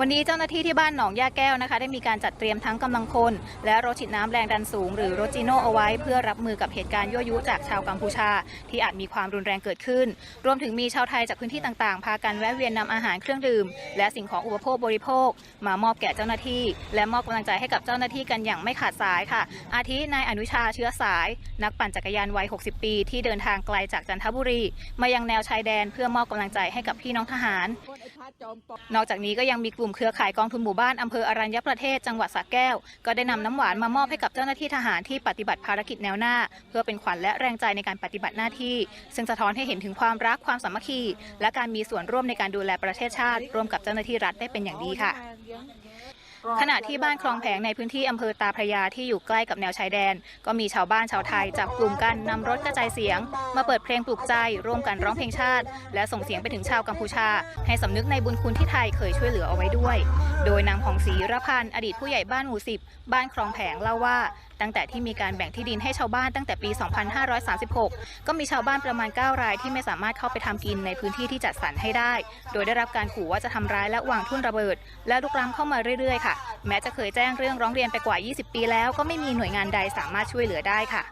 วันนี้เจ้าหน้าที่ที่บ้านหนองยาแก้วนะคะ ได้มีการจัดเตรียมทั้งกำลังพลและรถฉีดน้ำแรงดันสูง หรือรถจีโน่เอาไว้ เพื่อรับมือกับเหตุการณ์ยั่วยุจากชาวกัมพูชา ที่อาจมีความรุนแรงเกิดขึ้น รวมถึงมีชาวไทยจากพื้นที่ต่างๆ พากันแวะเวียนนำอาหารเครื่องดื่ม และสิ่งของอุปโภคบริโภค มามอบแก่เจ้าหน้าที่ และมอบกำลังใจให้กับเจ้าหน้าที่กันอย่างไม่ขาดสายค่ะ อาทินายอนุชาเชื้อสาย นักปั่นจักรยานวัย 60 ปี ที่เดินทางไกลจากจันทบุรี มายังแนวชายแดนเพื่อมอบกำลังใจให้กับพี่น้องทหาร นอกจากนี้ก็ยังมีกลุ่มเครือข่ายกองทุนหมู่บ้านอำเภออรัญญประเทศจังหวัดสระแก้ว ก็ได้นำน้ำหวานมามอบให้กับเจ้าหน้าที่ทหารที่ปฏิบัติภารกิจแนวหน้า เพื่อเป็นขวัญและแรงใจในการปฏิบัติหน้าที่ ซึ่งสะท้อนให้เห็นถึงความรักความสามัคคี และการมีส่วนร่วมในการดูแลประเทศชาติ ร่วมกับเจ้าหน้าที่รัฐได้เป็นอย่างดีค่ะ ขณะที่บ้านคลองแผงในพื้นที่อำเภอตาพระยาที่อยู่ใกล้กับแนวชายแดน ก็มีชาวบ้านชาวไทยจับกลุ่มกันนำรถกระจายเสียง มาเปิดเพลงปลุกใจ ร่วมกันร้องเพลงชาติ และส่งเสียงไปถึงชาวกัมพูชา ให้สำนึกในบุญคุณที่ไทยเคยช่วยเหลือเอาไว้ด้วย โดยนางผ่องศรีระพันธ์อดีตผู้ใหญ่บ้านหมู่สิบบ้านคลองแผงเล่าว่า ตั้งแต่ที่มีการแบ่งที่ดินให้ชาวบ้านตั้งแต่ปี 2536 ก็มีชาวบ้านประมาณ 9 รายที่ไม่สามารถเข้าไปทำกินในพื้นที่ที่จัดสรรให้ได้ โดยได้รับการขู่ว่าจะทำร้ายและวางทุ่นระเบิด และลุกล้ำเข้ามาเรื่อยๆค่ะแม้จะเคยแจ้งเรื่องร้องเรียนไปกว่า 20 ปีแล้วก็ไม่มีหน่วยงานใดสามารถช่วยเหลือได้ค่ะ